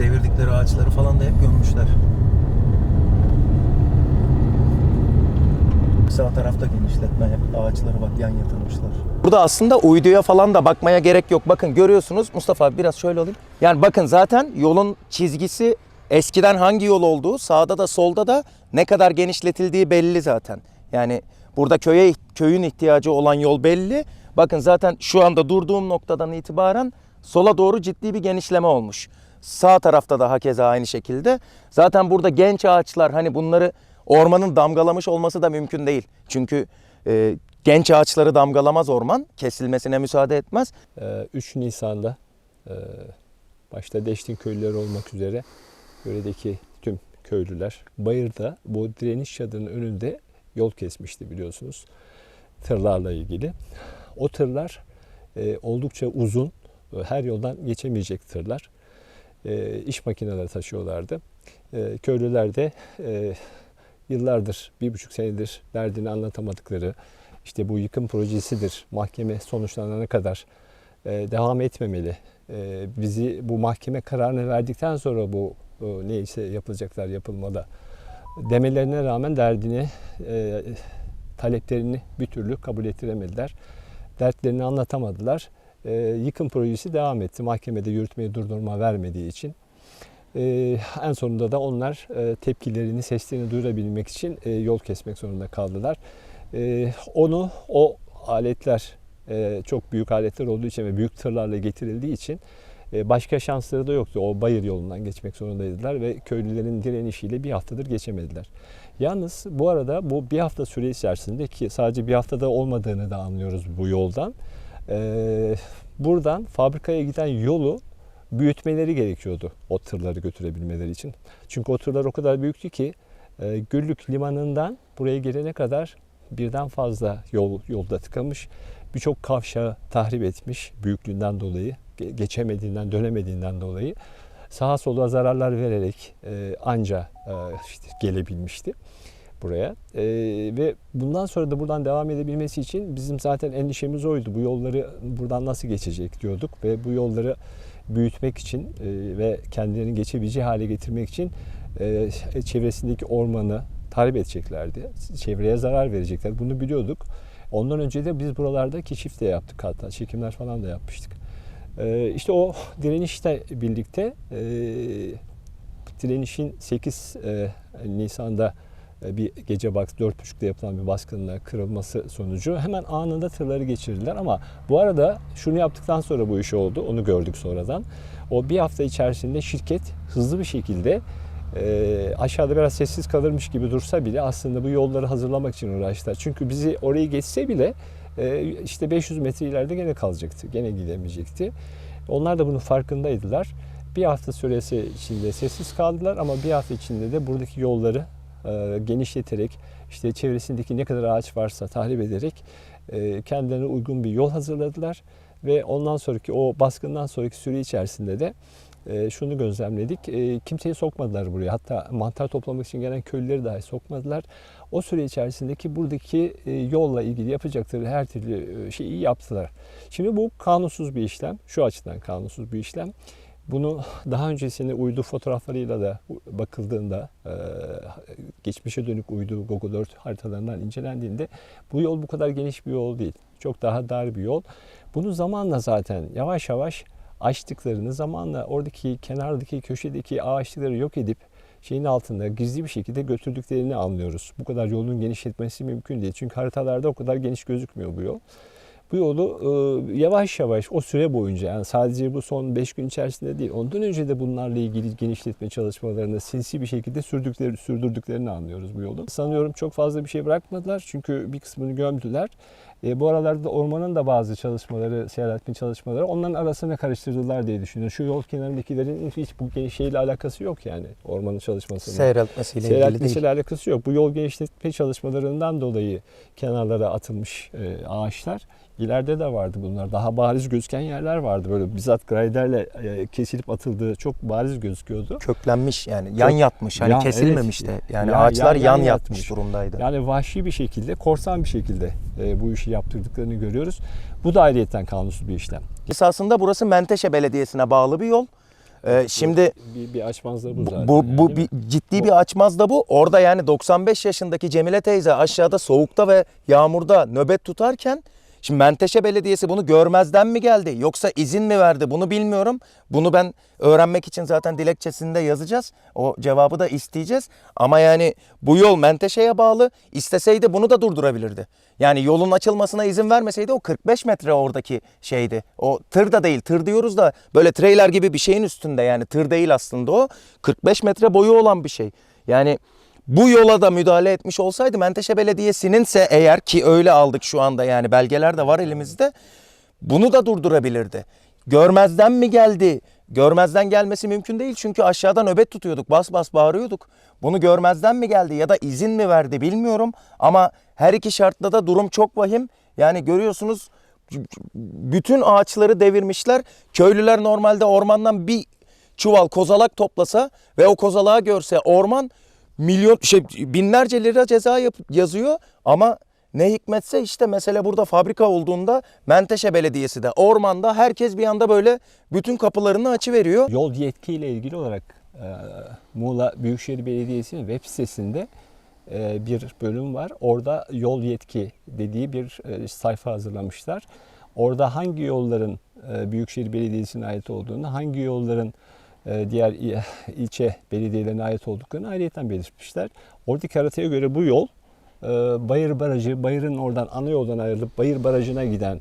Devirdikleri ağaçları falan da hep gömmüşler. Sağ tarafta genişletme hep ağaçları bak yan yatırmışlar. Burada aslında uyduya falan da bakmaya gerek yok. Bakın görüyorsunuz Mustafa abi biraz şöyle alayım. Yani bakın zaten yolun çizgisi eskiden hangi yol olduğu sağda da solda da ne kadar genişletildiği belli zaten. Yani burada köye köyün ihtiyacı olan yol belli. Bakın zaten şu anda durduğum noktadan itibaren sola doğru ciddi bir genişleme olmuş. Sağ tarafta da hakeza aynı şekilde. Zaten burada genç ağaçlar hani bunları ormanın damgalamış olması da mümkün değil. Çünkü e, genç ağaçları damgalamaz orman. Kesilmesine müsaade etmez. Ee, 3 Nisan'da e, başta Deştin köylüleri olmak üzere yöredeki tüm köylüler Bayır'da bu direniş çadırının önünde yol kesmişti biliyorsunuz. Tırlarla ilgili. O tırlar e, oldukça uzun, e, her yoldan geçemeyecek tırlar. E, iş makineleri taşıyorlardı. E, köylüler de e, yıllardır, bir buçuk senedir derdini anlatamadıkları, işte bu yıkım projesidir, mahkeme sonuçlanana kadar e, devam etmemeli. E, bizi bu mahkeme kararını verdikten sonra bu e, neyse yapılacaklar yapılmada demelerine rağmen derdini, e, taleplerini bir türlü kabul ettiremediler. Dertlerini anlatamadılar. E, yıkım projesi devam etti. Mahkemede yürütmeyi durdurma vermediği için. E, en sonunda da onlar e, tepkilerini, seslerini duyurabilmek için e, yol kesmek zorunda kaldılar. E, onu o aletler e, çok büyük aletler olduğu için ve büyük tırlarla getirildiği için e, başka şansları da yoktu. O bayır yolundan geçmek zorundaydılar ve köylülerin direnişiyle bir haftadır geçemediler. Yalnız bu arada bu bir hafta süre içerisinde ki sadece bir haftada olmadığını da anlıyoruz bu yoldan. E, buradan fabrikaya giden yolu büyütmeleri gerekiyordu o tırları götürebilmeleri için. Çünkü o tırlar o kadar büyüktü ki e, Güllük limanından buraya gelene kadar birden fazla yol yolda tıkamış. Birçok kavşağı tahrip etmiş büyüklüğünden dolayı, ge- geçemediğinden, dönemediğinden dolayı. Sağa sola zararlar vererek e, anca e, işte gelebilmişti buraya. E, ve bundan sonra da buradan devam edebilmesi için bizim zaten endişemiz oydu. Bu yolları buradan nasıl geçecek diyorduk ve bu yolları büyütmek için e, ve kendilerini geçebileceği hale getirmek için e, çevresindeki ormanı tahrip edeceklerdi. Çevreye zarar verecekler. Bunu biliyorduk. Ondan önce de biz buralarda keşif de yaptık hatta. Çekimler falan da yapmıştık. E, işte o direnişle birlikte e, direnişin 8 e, Nisan'da bir gece bak 4.30'da yapılan bir baskınla kırılması sonucu hemen anında tırları geçirdiler ama bu arada şunu yaptıktan sonra bu iş oldu. Onu gördük sonradan. O bir hafta içerisinde şirket hızlı bir şekilde e, aşağıda biraz sessiz kalırmış gibi dursa bile aslında bu yolları hazırlamak için uğraştılar. Çünkü bizi orayı geçse bile e, işte 500 metre ileride gene kalacaktı. Gene gidemeyecekti. Onlar da bunun farkındaydılar. Bir hafta süresi içinde sessiz kaldılar ama bir hafta içinde de buradaki yolları e, genişleterek işte çevresindeki ne kadar ağaç varsa tahrip ederek e, kendilerine uygun bir yol hazırladılar ve ondan sonraki o baskından sonraki süre içerisinde de e, şunu gözlemledik. E, kimseyi sokmadılar buraya. Hatta mantar toplamak için gelen köylüleri dahi sokmadılar. O süre içerisindeki buradaki e, yolla ilgili yapacakları her türlü e, şeyi yaptılar. Şimdi bu kanunsuz bir işlem. Şu açıdan kanunsuz bir işlem. Bunu daha öncesinde uydu fotoğraflarıyla da bakıldığında, e, geçmişe dönük uydu Google Earth haritalarından incelendiğinde bu yol bu kadar geniş bir yol değil. Çok daha dar bir yol. Bunu zamanla zaten yavaş yavaş açtıklarını, zamanla oradaki kenardaki köşedeki ağaçları yok edip şeyin altında gizli bir şekilde götürdüklerini anlıyoruz. Bu kadar yolun genişletmesi mümkün değil. Çünkü haritalarda o kadar geniş gözükmüyor bu yol bu yolu e, yavaş yavaş o süre boyunca yani sadece bu son 5 gün içerisinde değil ondan önce de bunlarla ilgili genişletme çalışmalarını sinsi bir şekilde sürdükleri, sürdürdüklerini anlıyoruz bu yolu. Sanıyorum çok fazla bir şey bırakmadılar çünkü bir kısmını gömdüler. E, bu aralarda ormanın da bazı çalışmaları, seyahatli çalışmaları onların arasına karıştırdılar diye düşünüyorum. Şu yol kenarındakilerin hiç bu şeyle alakası yok yani ormanın çalışmasının. Seyreltmesiyle ilgili değil. Alakası yok. Bu yol genişletme çalışmalarından dolayı kenarlara atılmış e, ağaçlar. İleride de vardı bunlar. Daha bariz gözüken yerler vardı. Böyle bizzat graderle e, kesilip atıldığı çok bariz gözüküyordu. Köklenmiş yani yan yatmış. Hani Ya, kesilmemiş evet. de. Yani Ya, ağaçlar yan- yan, yan yatmış, yatmış. durumdaydı. Yani vahşi bir şekilde, korsan bir şekilde bu işi yaptırdıklarını görüyoruz. Bu da ayrıyetten kanunsuz bir işlem. Esasında burası Menteşe Belediyesi'ne bağlı bir yol. Ee, şimdi bir, bir açmazlığı bu zaten. bu, yani, bu değil bir, ciddi bir açmaz da bu. Orada yani 95 yaşındaki Cemile teyze aşağıda soğukta ve yağmurda nöbet tutarken şimdi Menteşe Belediyesi bunu görmezden mi geldi yoksa izin mi verdi bunu bilmiyorum. Bunu ben öğrenmek için zaten dilekçesinde yazacağız. O cevabı da isteyeceğiz. Ama yani bu yol Menteşe'ye bağlı. İsteseydi bunu da durdurabilirdi. Yani yolun açılmasına izin vermeseydi o 45 metre oradaki şeydi. O tır da değil. Tır diyoruz da böyle trailer gibi bir şeyin üstünde yani tır değil aslında o. 45 metre boyu olan bir şey. Yani bu yola da müdahale etmiş olsaydı Menteşe Belediyesi'ninse eğer ki öyle aldık şu anda yani belgeler de var elimizde. Bunu da durdurabilirdi. Görmezden mi geldi? Görmezden gelmesi mümkün değil çünkü aşağıdan nöbet tutuyorduk. Bas bas bağırıyorduk. Bunu görmezden mi geldi ya da izin mi verdi bilmiyorum. Ama her iki şartta da durum çok vahim. Yani görüyorsunuz bütün ağaçları devirmişler. Köylüler normalde ormandan bir çuval kozalak toplasa ve o kozalağı görse orman milyon şey binlerce lira ceza yap- yazıyor ama ne hikmetse işte mesele burada fabrika olduğunda Menteşe Belediyesi de ormanda herkes bir anda böyle bütün kapılarını açı veriyor. Yol yetkiyle ilgili olarak e, Muğla Büyükşehir Belediyesi'nin web sitesinde e, bir bölüm var. Orada yol yetki dediği bir e, sayfa hazırlamışlar. Orada hangi yolların e, Büyükşehir Belediyesi'ne ait olduğunu, hangi yolların diğer il- ilçe belediyelerine ait olduklarını ayrıyeten belirtmişler. Oradaki haritaya göre bu yol e, Bayır Barajı, Bayır'ın oradan ana yoldan ayrılıp Bayır Barajı'na giden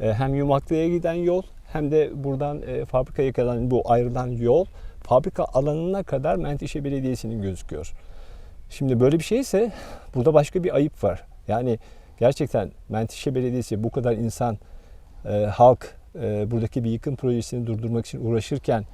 e, hem Yumaklı'ya giden yol hem de buradan e, fabrikaya kadar bu ayrılan yol fabrika alanına kadar Menteşe Belediyesi'nin gözüküyor. Şimdi böyle bir şeyse burada başka bir ayıp var. Yani gerçekten Menteşe Belediyesi bu kadar insan, e, halk e, buradaki bir yıkım projesini durdurmak için uğraşırken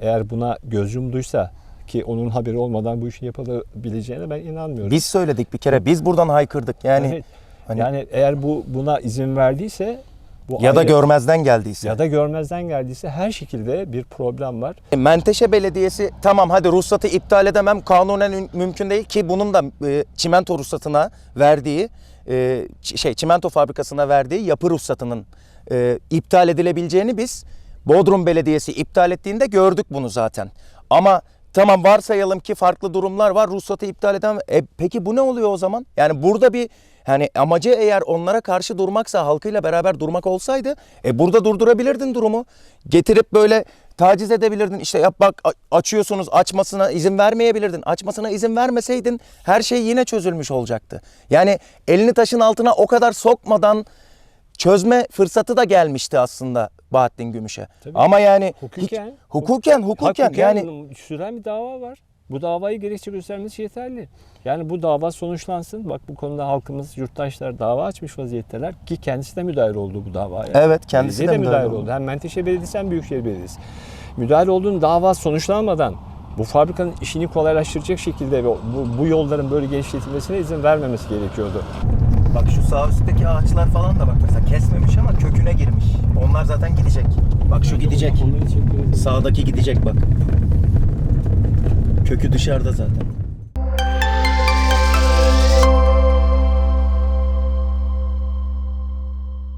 eğer buna göz yumduysa ki onun haberi olmadan bu işin yapılabileceğine ben inanmıyorum. Biz söyledik bir kere biz buradan haykırdık yani Evet. hani- yani eğer bu buna izin verdiyse bu ya da ayrı- görmezden geldiyse. ya da görmezden geldiyse her şekilde bir problem var. Menteşe Belediyesi tamam hadi ruhsatı iptal edemem kanunen ün- mümkün değil ki bunun da e, çimento ruhsatına verdiği e, şey çimento fabrikasına verdiği yapı ruhsatının e, iptal edilebileceğini biz Bodrum Belediyesi iptal ettiğinde gördük bunu zaten. Ama tamam varsayalım ki farklı durumlar var ruhsatı iptal eden e, peki bu ne oluyor o zaman? Yani burada bir hani amacı eğer onlara karşı durmaksa halkıyla beraber durmak olsaydı e burada durdurabilirdin durumu. Getirip böyle taciz edebilirdin. İşte yap bak açıyorsunuz açmasına izin vermeyebilirdin. Açmasına izin vermeseydin her şey yine çözülmüş olacaktı. Yani elini taşın altına o kadar sokmadan çözme fırsatı da gelmişti aslında Bahattin Gümüş'e. Tabii. Ama yani Hukuken. hukuken hukuken yani süren bir dava var. Bu davayı gerekçe göstermesi yeterli. Yani bu dava sonuçlansın. Bak bu konuda halkımız, yurttaşlar dava açmış vaziyetteler ki kendisi de müdahil oldu bu davaya. Evet, kendisi Belediye de müdahil oldu. Hem Menteşe Belediyesi hem Büyükşehir Belediyesi. Müdahil olduğun dava sonuçlanmadan bu fabrikanın işini kolaylaştıracak şekilde ve bu, bu yolların böyle genişletilmesine izin vermemesi gerekiyordu. Bak şu sağ üstteki ağaçlar falan da bak mesela kesmemiş ama köküne girmiş. Onlar zaten gidecek. Bak şu gidecek. Sağdaki gidecek bak. Kökü dışarıda zaten.